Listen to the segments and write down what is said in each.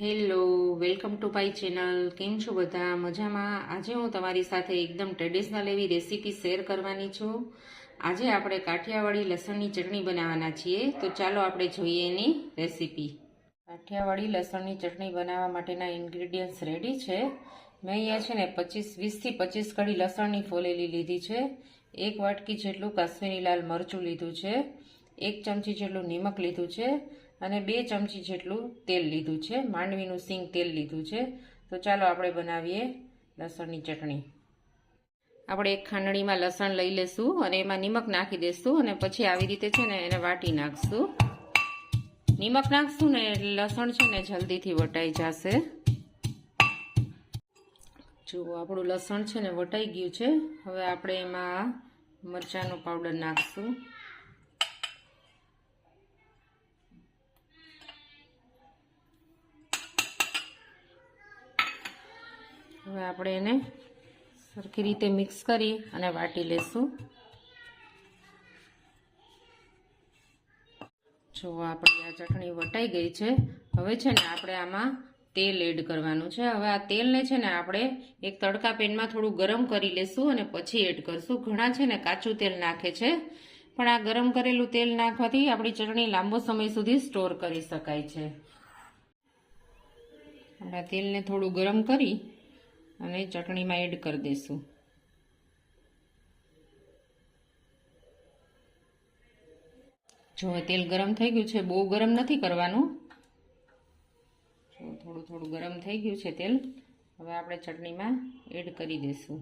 Hello, welcome to my channel. કેમ છો બધા? મજામાં? આજે હું તમારી સાથે એકદમ ટ્રેડિશનલ એવી રેસીપી શેર કરવાની છું. આજે આપણે કાઠિયાવાડી લસણની ચટણી બનાવવાના છીએ. તો ચાલો આપણે જોઈએ એની રેસીપી કાઠિયાવાડી લસણની ચટણી બનાવવા માટેના ઇન્ગ્રીડિયન્ટ્સ રેડી છે. મેં અહીંયા છે ને પચીસ વીસથી પચીસ કડી લસણની ફોલેલી લીધી છે. એક વાટકી જેટલું કાશ્મીરી લાલ મરચું લીધું છે. એક ચમચી જેટલું નિમક લીધું છે. અને બે ચમચી જેટલું તેલ લીધું છે. માંડવીનું સિંગ તેલ લીધું છે. તો ચાલો આપણે બનાવીએ લસણની ચટણી. આપણે એક ખાંડણીમાં લસણ લઈ લેશું અને એમાં નિમક નાખી દઈશું અને પછી આવી રીતે છે ને એને વાટી નાખશું. નિમક નાખશું ને લસણ છે ને જલ્દીથી વટાઈ જશે. જો આપણું લસણ છે ને વટાઈ ગયું છે. હવે આપણે એમાં મરચાંનો પાવડર નાખશું. હવે આપણે એને સરખી રીતે મિક્સ કરી અને વાટી લેશું. જો આપણી આ ચટણી વટાઈ ગઈ છે, હવે છે ને આપણે આમાં તેલ એડ કરવાનું છે. હવે આ તેલને છે ને આપણે એક તડકા પેનમાં થોડું ગરમ કરી લેશું અને પછી એડ કરશું. ઘણા છે ને કાચું તેલ નાખે છે, પણ આ ગરમ કરેલું તેલ નાખવાથી આપણી ચટણી લાંબો સમય સુધી સ્ટોર કરી શકાય છે. આપણા તેલને થોડું ગરમ કરી અને ચટણીમાં એડ કરી દઈશું જો તેલ ગરમ થઈ ગયું છે, બહુ ગરમ નથી કરવાનું. જો થોડું થોડું ગરમ થઈ ગયું છે તેલ, હવે આપણે ચટણીમાં એડ કરી દઈશું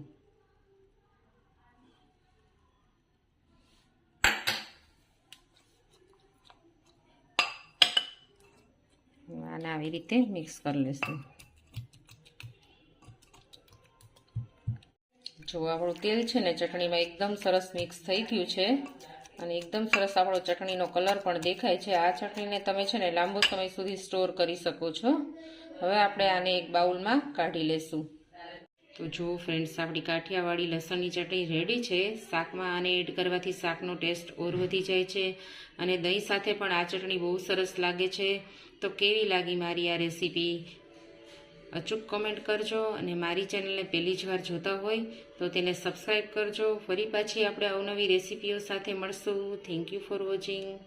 આને આવી રીતે મિક્સ કરી લઈશું જો આપણું તેલ છે ને ચટણીમાં એકદમ સરસ મિક્સ થઈ ગયું છે અને એકદમ સરસ આપણો ચટણીનો કલર પણ દેખાય છે. આ ચટણીને તમે છે ને લાંબો સમય સુધી સ્ટોર કરી શકો છો. હવે આપણે આને એક બાઉલમાં કાઢી લેશું. તો જુઓ ફ્રેન્ડ્સ, આપણી કાઠિયાવાડી લસણની ચટણી રેડી છે. શાકમાં આને એડ કરવાથી શાકનો ટેસ્ટ ઓર વધી જાય છે અને દહીં સાથે પણ આ ચટણી બહુ સરસ લાગે છે. તો કેવી લાગી મારી આ રેસીપી? અચૂક કોમેન્ટ કરજો અને મારી ચેનલને પહેલી જ વાર જોતા હોય તો તેને સબસ્ક્રાઈબ કરજો. ફરી પાછી આપણે અવનવી રેસીપીઓ સાથે મળશું. Thank you for watching